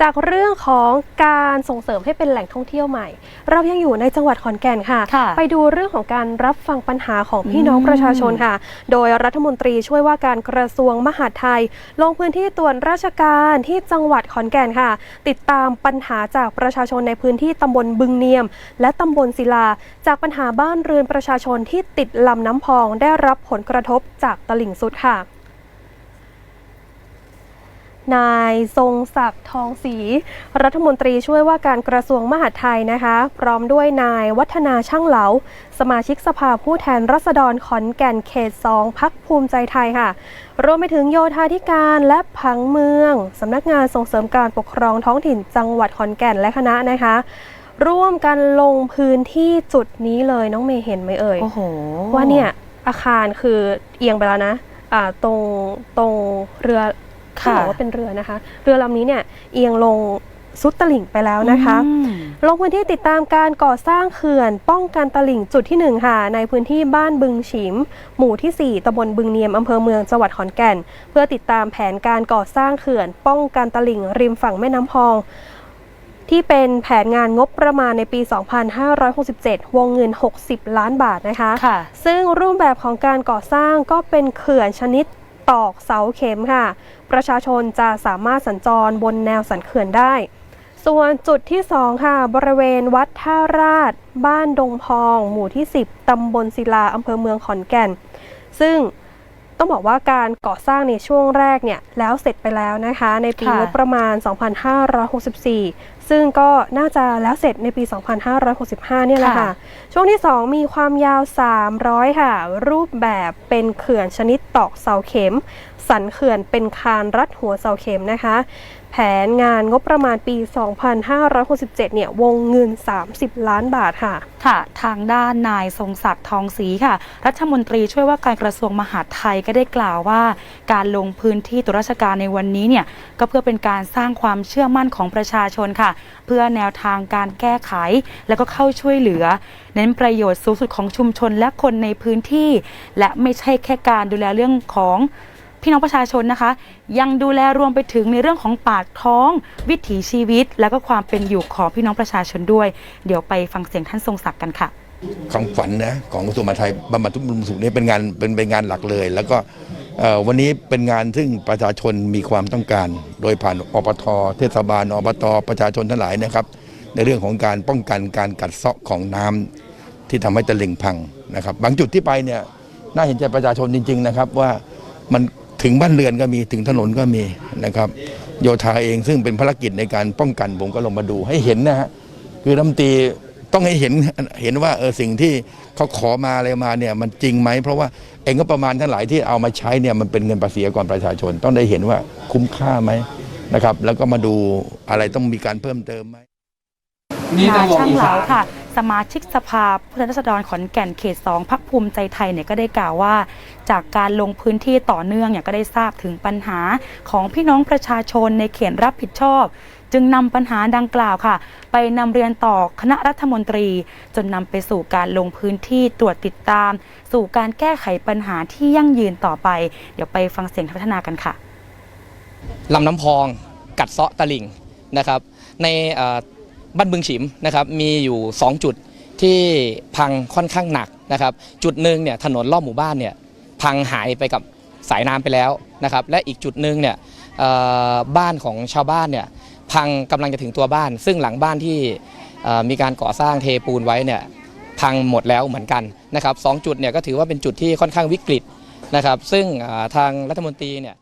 จากเรื่องของการส่งเสริมให้เป็นแหล่งท่องเที่ยวใหม่ เรายังอยู่ในจังหวัดขอนแก่นค่ะค่ะไปดูเรื่องของการรับฟังปัญหาของพี่น้องอืมประชาชนค่ะ โดยรัฐมนตรีช่วยว่าการกระทรวงมหาดไทย ลงพื้นที่ตรวจราชการที่จังหวัดขอนแก่นค่ะ ติดตามปัญหาจากประชาชนในพื้นที่ตำบลบึงเนียม และตำบลศิลา จากปัญหาบ้านเรือนประชาชนที่ติดลำน้ำพองได้รับผลกระทบจากตลิ่งสุดค่ะ นายทรงศักดิ์ทองศรีรัฐมนตรีช่วยว่าการกระทรวงมหาดไทยนะคะ พร้อมด้วยนายวัฒนาช่างเหลา สมาชิกสภาผู้แทนรัษฎรขอนแก่นเขต 2 พักภูมิใจไทยค่ะ รวมไปถึงโยธาธิการและผังเมือง สำนักงานส่งเสริมการปกครองท้องถิ่นจังหวัดขอนแก่นและคณะนะคะร่วมกันลงพื้นที่จุดนี้เลยน้องเมย์เห็นไหมเอ่ย โอ้โห ว่าเนี่ยอาคารคือเอียงไปแล้วนะ อ่าตรงตรงเรือเขา ค่ะ บอกว่าเป็นเรือนะคะ เรือลำนี้เนี่ยเอียงลงซุดตลิ่งไปแล้วนะคะอืมลงพื้นที่ติดตามการก่อสร้างเขื่อน ป้องกันตลิ่งจุดที่1ค่ะ ในพื้นที่บ้านบึงฉิม หมู่ที่ 4ตำบลบึงเนียมอำเภอเมืองจังหวัดขอนแก่น เพื่อติดตามแผนการก่อสร้างเขื่อน ป้องกันตลิ่งริมฝั่งแม่น้ำพอง ที่เป็นแผนงานงบประมาณในปี 2567 วงเงิน 60 ล้านบาทนะคะค่ะซึ่งรูปแบบของการก่อสร้างก็เป็นเขื่อนชนิดตอกเสาเข็มค่ะ ประชาชนจะสามารถสัญจรบนแนวสันเขื่อนได้ ส่วนจุดที่ 2 ค่ะ บริเวณวัดท่าราช บ้านดงพอง หมู่ที่ 10 ตำบลศิลาอำเภอเมืองขอนแก่น ซึ่ง ต้องบอกว่าการก่อสร้างในช่วงแรกเนี่ยแล้วเสร็จไปแล้วนะคะ ในปีค่ะงบประมาณ 2564 ซึ่งก็น่าจะแล้วเสร็จในปี 2565 เนี่ยแหละค่ะ ช่วงที่ 2 มีความยาว 300 ค่ะ รูปแบบเป็นเขื่อนชนิดตอกเสาเข็ม สันเขื่อนเป็นคานรัดหัวเสาเข็มนะคะแผนงานงบประมาณปี 2567 เนี่ย วงเงิน 30 ล้านบาทค่ะ ค่ะ ทางด้านนายทรงศักดิ์ทองศรีค่ะ รัฐมนตรีช่วยว่าการกระทรวงมหาดไทยก็ได้กล่าวว่า การลงพื้นที่ตุวราชการในวันนี้เนี่ย ก็เพื่อเป็นการสร้างความเชื่อมั่นของประชาชนค่ะ เพื่อแนวทางการแก้ไข แล้วก็เข้าช่วยเหลือ เน้นประโยชน์สูงสุดของชุมชนและคนในพื้นที่ และไม่ใช่แค่การดูแลเรื่องของ พี่น้องประชาชนนะคะ ยังดูแลรวมไปถึงในเรื่องของปากท้อง วิถีชีวิต และก็ความเป็นอยู่ของพี่น้องประชาชนด้วย เดี๋ยวไปฟังเสียงท่านทรงศักดิ์กันค่ะความฝันนะของกระทรวงมหาดไทยบำบัดทุกข์บำรุงสุขนี่เป็นงานเป็นเป็นงานหลักเลย แล้วก็วันนี้เป็นงานซึ่งประชาชนมีความต้องการ โดยผ่านอปทเทศบาลอบตประชาชนทั้งหลายนะครับ ในเรื่องของการป้องกันการกัดเซาะของน้ำที่ทำให้ตลิ่งพังนะครับ บางจุดที่ไปเนี่ยน่าเห็นใจประชาชนจริง ๆ นะครับว่ามัน ถึงบ้านเรือนก็มีถึงถนนก็มีนะครับ โยธาเองซึ่งเป็นภารกิจในการป้องกันผมก็ลงมาดูให้เห็นนะฮะคือรัฐมนตรีต้องให้เห็นเห็นว่าเออสิ่งที่เขาขอมาอะไรมาเนี่ยมันจริงไหมเพราะว่าเองก็ประมาณทั้งหลายที่เอามาใช้เนี่ยมันเป็นเงินภาษีก่อนประชาชน ต้องได้เห็นว่าคุ้มค่าไหมนะครับ แล้วก็มาดูอะไรต้องมีการเพิ่มเติมไหมนี่นาต้องวงช่างอีเหลาสานค่ะ สมาชิกสภาผู้แทนราษฎรขอนแก่นเขต2พักภูมิใจไทยเนี่ยก็ได้กล่าวว่า จากการลงพื้นที่ต่อเนื่องเนี่ยก็ได้ทราบถึงปัญหาของพี่น้องประชาชนในเขตรับผิดชอบ จึงนำปัญหาดังกล่าวค่ะ ไปนำเรียนต่อคณะรัฐมนตรี จนนำไปสู่การลงพื้นที่ตรวจติดตาม สู่การแก้ไขปัญหาที่ยั่งยืนต่อไป เดี๋ยวไปฟังเสียงพัฒนากันค่ะลำน้ำพอง กัดเซาะตะลิ่งนะครับ ใน บ้านบึงฉิมนะครับมีอยู่ 2 จุดที่พังค่อนข้างหนักนะครับ จุดหนึ่งเนี่ยถนนรอบหมู่บ้านเนี่ยพังหายไปกับสายน้ำไปแล้วนะครับ และอีกจุดหนึ่งเนี่ยบ้านของชาวบ้านเนี่ยพังกำลังจะถึงตัวบ้าน ซึ่งหลังบ้านที่มีการก่อสร้างเทปูนไว้เนี่ยพังหมดแล้วเหมือนกันนะครับสองจุดเนี่ยก็ถือว่าเป็นจุดที่ค่อนข้างวิกฤตนะครับ ซึ่งทางรัฐมนตรีเนี่ย